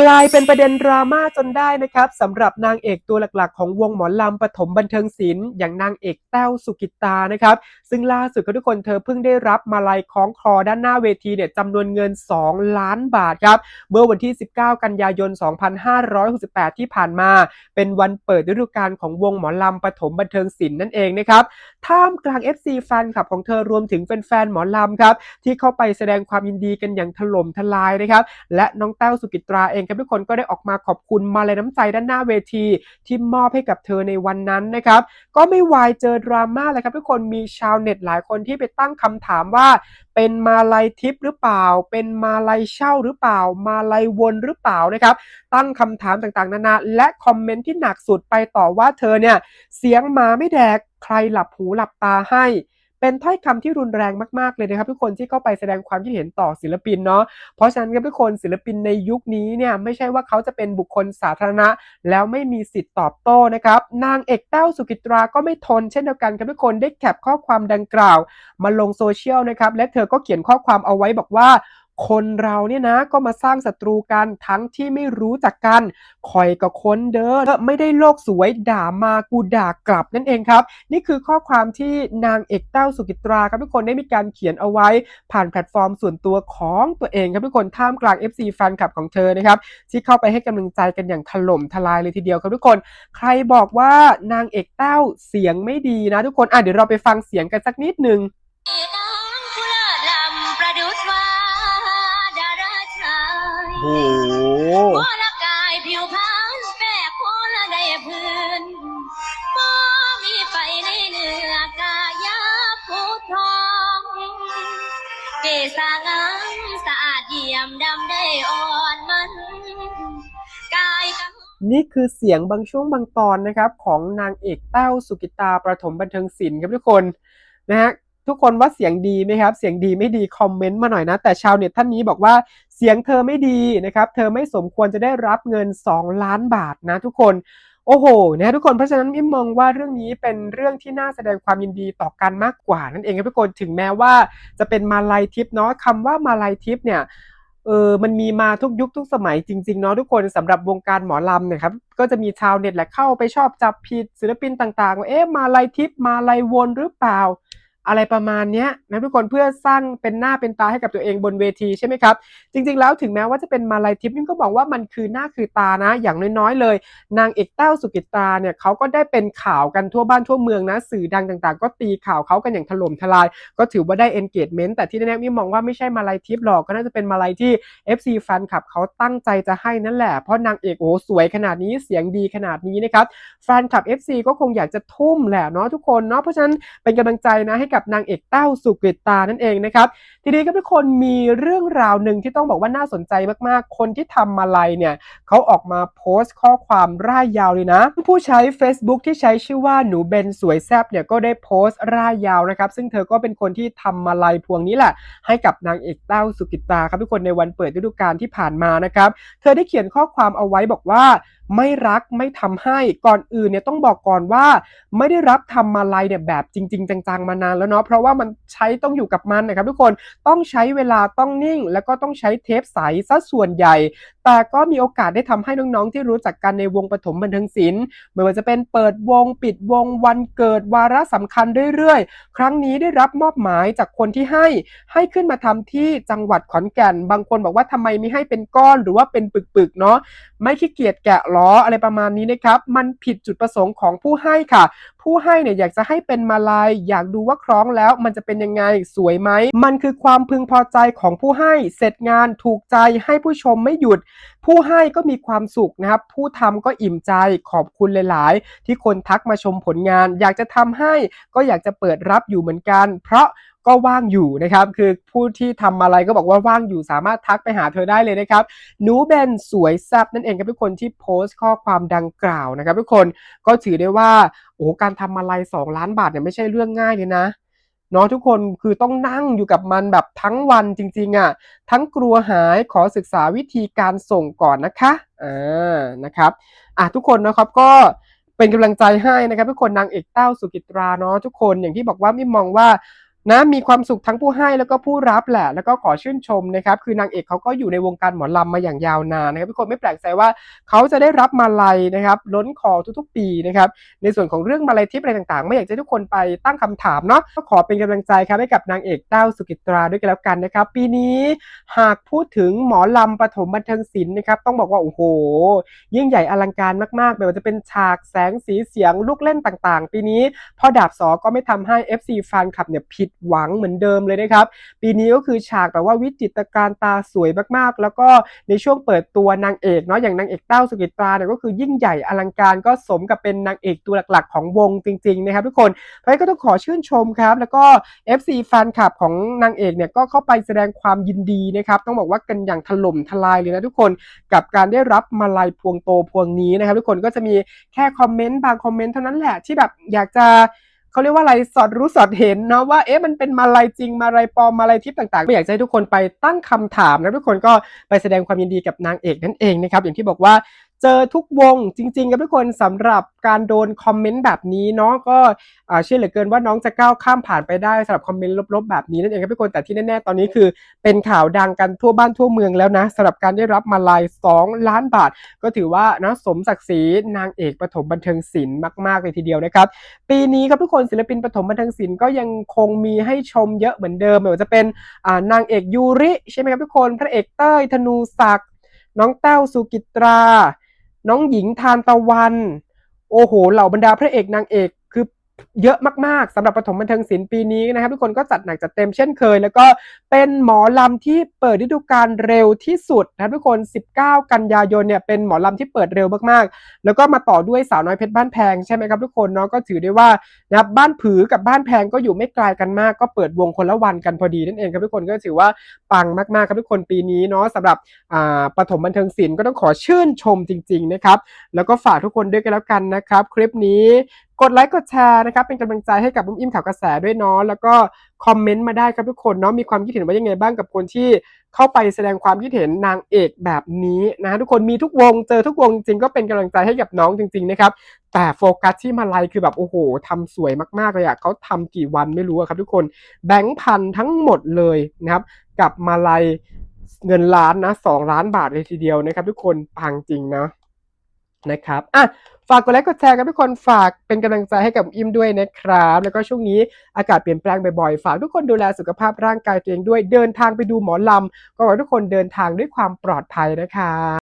กลายเป็นประเด็นดราม่าจนได้นะครับสำหรับนางเอกตัวหลักๆ ของวงหมอลำปฐมบันเทิงศิลป์อย่างนางเอกแต้วสุกิตานะครับ ซึ่งล่าสุดก็ทุกคนเธอเพิ่งได้รับมาลัยคล้องคอด้านหน้าเวทีเนี่ยจำนวนเงิน 2 ล้านบาทครับ เมื่อวันที่ 19 กันยายน 2568 ที่ผ่านมา เป็นวันเปิดฤดูกาลของวงหมอลำปฐมบันเทิงศิลป์นั่นเองนะครับท่ามกลาง FC แฟนคลับของเธอรวมถึงแฟนๆหมอลำครับที่เข้าไปแสดงความยินดีกันอย่างถล่มทลายนะครับและน้องแต้วสุกิตราเองครับทุกคนก็ได้ออกมาขอบคุณมาเลยน้ำใจด้านหน้าเวทีที่มอบให้กับเธอในวันนั้นนะครับ ก็ไม่วายเจอดราม่าเลยครับทุกคนมีชาวเน็ตหลายคนที่ไปตั้งคำถามว่า เป็นมาลัยทิปหรือเปล่า เป็นมาลัยเช่าหรือเปล่า มาลัยวนหรือเปล่านะครับ ตั้งคำถามต่างๆนานาและคอมเมนต์ที่หนักสุดไปต่อว่าเธอเนี่ยเสียงมาไม่แดกใครหลับหูหลับตาให้ เป็นถ้อยคำที่รุนแรงมากๆเลยนะครับทุกคนที่เข้าไปแสดงความคิดเห็นต่อศิลปินเนาะเพราะฉะนั้นครับทุกคนศิลปินในยุคนี้เนี่ยไม่ใช่ว่าเขาจะเป็นบุคคลสาธารณะ แล้วไม่มีสิทธิ์ตอบโต้นะครับนางเอกแต้วสุกิตราก็ไม่ทนเช่นเดียวกันครับทุกคนได้แคปข้อความดังกล่าว มาลงโซเชียลนะครับและเธอก็เขียนข้อความเอาไว้บอกว่า คนเราเนี่ยนะก็มาสร้างศัตรูกันทั้งที่ไม่รู้จักกันคอยกับคนเด้อไม่ได้โลกสวยด่ามากูด่ากลับนั่นเองครับ นี่คือข้อความที่นางเอกแต้วสุกิตราครับทุกคนได้มีการเขียนเอาไว้ ผ่านแพลตฟอร์มส่วนตัวของตัวเองครับทุกคนท่ามกลาง FC แฟนคลับของเธอนะครับที่เข้าไปให้กำลังใจกันอย่างถล่มทลายเลยทีเดียวครับทุกคน ใครบอกว่านางเอกแต้วเสียงไม่ดีนะทุกคนอะเดี๋ยวเราไปฟังเสียงกันสักนิดนึงน้อง โอ้โหหัวละกายผิวพรรณแปรโคนละได้พื้นบ่มีไฟในเนื้อกายาผู้ทองเกษางามสะอาดเยี่ยมดำได้อ่อนมันกายกำนี่คือเสียงบางช่วงบางตอนนะครับ ของนางเอกแต้วสุกิตาประถมบันเทิงศิลป์ครับทุกคนนะฮะ ทุกคนว่าเสียงดีไหมครับ เสียงดีไม่ดีคอมเมนต์มาหน่อยนะ แต่ชาวเน็ตท่านนี้บอกว่าเสียงเธอไม่ดีนะครับ เธอไม่สมควรจะได้รับเงิน 2 ล้านบาทนะทุกคนโอ้โหนะทุกคนเพราะฉะนั้นมิมมองว่าเรื่องนี้เป็นเรื่องที่น่าแสดงความยินดีต่อกันมากกว่านั่นเองครับทุกคนถึงแม้ว่าจะเป็นมาลัยทิปเนาะคำว่ามาลัยทิปเนี่ยเออมันมีมาทุกยุคทุกสมัยจริงๆเนาะทุกคนสำหรับวงการหมอลำนี่ยครับก็จะมีชาวเน็ตแหละเข้าไปชอบจับผิดศิลปินต่างๆว่าเอ๊ะมาลายทิปมาลายวนหรือเปล่า อะไรประมาณนี้นะทุกคนเพื่อสร้างเป็นหน้าเป็นตาให้กับตัวเองบนเวทีใช่ไหมครับ จริง ๆ แล้วถึงแม้ว่าจะเป็นมาลายทิปนี่ก็บอกว่ามันคือหน้าคือตานะ อย่างน้อยๆเลย นางเอกแต้วสุกิตาเนี่ยเขาก็ได้เป็นข่าวกันทั่วบ้านทั่วเมืองนะ สื่อดังต่างๆ ก็ตีข่าวเขากันอย่างถล่มทลาย ก็ถือว่าได้ engagement แต่ที่แน่ๆมิมองว่าไม่ใช่มาลายทิปหรอกก็น่าจะเป็นมาลายที่ FC แฟนคลับเขาตั้งใจจะให้นั่นแหละเพราะนางเอกโอ้สวยขนาดนี้เสียงดีขนาดนี้นะครับแฟนคลับ FC ก็คงอยากจะทุ่มแหละเนาะทุกคนเนาะเพราะฉะนั้นเป็นกำลังใจนะให้กับนางเอกแต้วสุกิตานั่นเองนะครับ ทีนี้ครับทุกคนมีเรื่องราวหนึ่งที่ต้องบอกว่าน่าสนใจมากๆ คนที่ทำมาลัยเนี่ยเขาออกมาโพสต์ข้อความร่ายยาวเลยนะ ผู้ใช้ Facebook ที่ใช้ชื่อว่าหนูเบนสวยแซบเนี่ยก็ได้โพสต์ร่ายยาวนะครับ ซึ่งเธอก็เป็นคนที่ทำมาลัยพวงนี้แหละ ให้กับนางเอกแต้วสุกิตาครับทุกคนในวันเปิดฤดูกาลที่ผ่านมานะครับ เธอได้เขียนข้อความเอาไว้บอกว่า ไม่รักไม่ทำให้ก่อนอื่นเนี่ยต้องบอกก่อนว่า ไม่ได้รับทำมาลัยเนี่ยแบบจริง ๆ จังๆมานานแล้วเนาะเพราะว่ามันใช้ต้องอยู่กับมันนะครับทุกคนต้องใช้เวลาต้องนิ่ง แล้วก็ต้องใช้เทปใสซะส่วนใหญ่ แต่ก็มีโอกาสได้ทำให้น้องๆ ที่รู้จักกันในวงปฐมบันเทิงศิลป์ไม่ว่าจะเป็นเปิดวงปิดวงวันเกิดวาระสำคัญเรื่อยๆ ครั้งนี้ได้รับมอบหมายจากคนที่ให้ให้ขึ้นมาทำที่จังหวัดขอนแก่น บางคนบอกว่าทำไมไม่ให้เป็นก้อนหรือว่าเป็นปึกๆเนาะไม่ขี้เกียจแกะล้ออะไรประมาณนี้นะครับ มันผิดจุดประสงค์ของผู้ให้ค่ะ ผู้ให้เนี่ยอยากจะให้เป็นมาลายอยากดูว่าคล้องแล้วมันจะเป็นยังไงสวยไหม มันคือความพึงพอใจของผู้ให้เสร็จงานถูกใจให้ผู้ชมไม่หยุด ผู้ให้ก็มีความสุขนะครับ ผู้ทำก็อิ่มใจขอบคุณหลาย ๆ ที่คนทักมาชมผลงาน อยากจะทำให้ก็อยากจะเปิดรับอยู่เหมือนกัน เพราะก็ว่างอยู่นะครับ คือผู้ที่ทำอะไรก็บอกว่าว่างอยู่สามารถทักไปหาเธอได้เลยนะครับหนูเบนสวยแซ่บนั่นเองครับทุกคนที่โพสต์ข้อความดังกล่าวนะครับ ทุกคนก็ถือได้ว่าโอ้การทำอะไรสองล้านบาทเนี่ยไม่ใช่เรื่องง่ายเลยนะเนาะทุกคนคือต้องนั่งอยู่กับมันแบบทั้งวันจริงๆอะ่ะทั้งกลัวหายขอศึกษาวิธีการส่งก่อนนะคะอ่านะครับอะทุกคนนะครับก็เป็นกำลังใจให้นะครับทุกคนนางเอกเต้าสุกิตราเนาะทุกคนอย่างที่บอกว่าไม่มองว่า นะมีความสุขทั้งผู้ให้แล้วก็ผู้รับแหละ แล้วก็ขอชื่นชมนะครับ คือนางเอกเขาก็อยู่ในวงการหมอลำมาอย่างยาวนานนะครับทุกคนไม่แปลกใจว่าเขาจะได้รับมาลัยนะครับ ล้นคอทุกๆ ปีนะครับ ในส่วนของเรื่องมาลัยทิพย์อะไรต่างๆ ไม่อยากจะให้ทุกคนไปตั้งคำถามเนาะก็ขอเป็นกำลังใจครับให้กับนางเอกเต้าสุกิตราด้วยกันแล้วกันนะครับ ปีนี้หากพูดถึงหมอลำปฐมบันเทิงศิลป์นะครับ ต้องบอกว่าโอ้โห ยิ่งใหญ่อลังการมากๆไม่ว่าจะเป็นฉากแสงสีเสียงลูกเล่นต่างๆ ปีนี้พ่อดาบสอก็ไม่ทำให้ FC แฟนคลับเนี่ยผิดหวังเหมือนเดิมเลยนะครับ ปีนี้ก็คือฉากแบบว่าวิจิตรการตาสวยมากๆ แล้วก็ในช่วงเปิดตัวนางเอกเนาะอย่างนางเอกเต้าสุกิตราเนี่ยก็คือยิ่งใหญ่อลังการก็สมกับเป็นนางเอกตัวหลักๆ ของวงจริงๆนะครับทุกคนเพราะฉะนั้นก็ต้องขอชื่นชมครับ แล้วก็ FC แฟนคลับของนางเอกเนี่ยก็เข้าไปแสดงความยินดีนะครับต้องบอกว่ากันอย่างถล่มทลายเลยนะทุกคนกับการได้รับมาลัยพวงโตพวงนี้นะครับทุกคนก็จะมีแค่คอมเมนต์บางคอมเมนต์เท่านั้นแหละที่แบบอยากจะ เขาเรียกว่าอะไรสอดรู้สอดเห็นเนาะว่าเอ๊ะมันเป็นมาลายจริงมาลายปลอมมาลายทิพย์ต่างๆไม่อยากจะให้ทุกคนไปตั้งคำถามนะทุกคนก็ไปแสดงความยินดีกับนางเอกนั่นเองนะครับอย่างที่บอกว่า เจอทุกวงจริงๆครับทุกคนสำหรับการโดนคอมเมนต์แบบนี้เนาะก็เชื่อเหลือเกินว่าน้องจะก้าวข้ามผ่านไปได้สำหรับคอมเมนต์ลบๆแบบนี้นั่นเองครับทุกคนแต่ที่แน่ๆตอนนี้คือเป็นข่าวดังกันทั่วบ้านทั่วเมืองแล้วนะสำหรับการได้รับมาลาย 2 ล้านบาท ก็ถือว่านะสมศักดิ์ศรีนางเอกปฐมบันเทิงศิลป์มากๆเลยทีเดียวนะครับ ปีนี้ครับทุกคนศิลปินปฐมบันเทิงศิลป์ก็ยังคงมีให้ชมเยอะเหมือนเดิมไม่ว่าจะเป็นนางเอกยูริใช่ไหมครับทุกคนพระเอกเต้ยธนูศักดิ์น้องแต้วสุกิตรา น้องหญิงทานตะวัน โอ้โห เหล่าบรรดาพระเอกนางเอก เยอะมากๆสำหรับปฐมบันเทิงศิลป์ปีนี้นะครับ ทุกคนก็จัดหนักจัดเต็มเช่นเคย แล้วก็เป็นหมอลำที่เปิดฤดูกาลเร็วที่สุดนะครับทุกคน 19 กันยายนเนี่ยเป็นหมอลำที่เปิดเร็วมากๆ แล้วก็มาต่อด้วยสาวน้อยเพชรบ้านแพงใช่ไหมครับทุกคนเนาะก็ถือได้ว่านะครับบ้านผือกับบ้านแพงก็อยู่ไม่ไกลกันมาก ก็เปิดวงคนละวันกันพอดีนั่นเองครับทุกคนก็ถือว่าปังมากๆครับทุกคนปีนี้เนาะสำหรับอ่าปฐมบันเทิงศิลป์ก็ต้องขอชื่นชมจริง ๆนะครับ แล้วก็ฝากทุกคนด้วยกันแล้วกันนะครับ คลิปนี้ กดไลค์กดแชร์นะครับเป็นกำลังใจให้กับบุ้มอิ่มข่าวกระแสด้วยเนาะแล้วก็คอมเมนต์มาได้ครับทุกคนเนาะมีความคิดเห็นว่ายังไงบ้างกับคนที่เข้าไปแสดงความคิดเห็นนางเอกแบบนี้นะทุกคนมีทุกวงเจอทุกวงจริงก็เป็นกำลังใจให้กับน้องจริง ๆ นะครับ แต่โฟกัสที่มาลัยคือแบบโอ้โหทำสวยมากๆเลยอะเขาทำกี่วันไม่รู้อะครับทุกคนแบงค์พันทั้งหมดเลยนะครับ กับมาลัยเงินล้านนะสองล้านบาทเลยทีเดียวนะครับ ทุกคนปังจริงนะ นะครับอะฝากกดไลค์กดแชร์กันทุกคนฝากเป็นกำลังใจให้กับอิมด้วยนะครับ แล้วก็ช่วงนี้อากาศเปลี่ยนแปลงบ่อยๆ ฝากทุกคนดูแลสุขภาพร่างกายตัวเองด้วยเดินทางไปดูหมอลำก็ขอทุกคนเดินทางด้วยความปลอดภัยนะคะ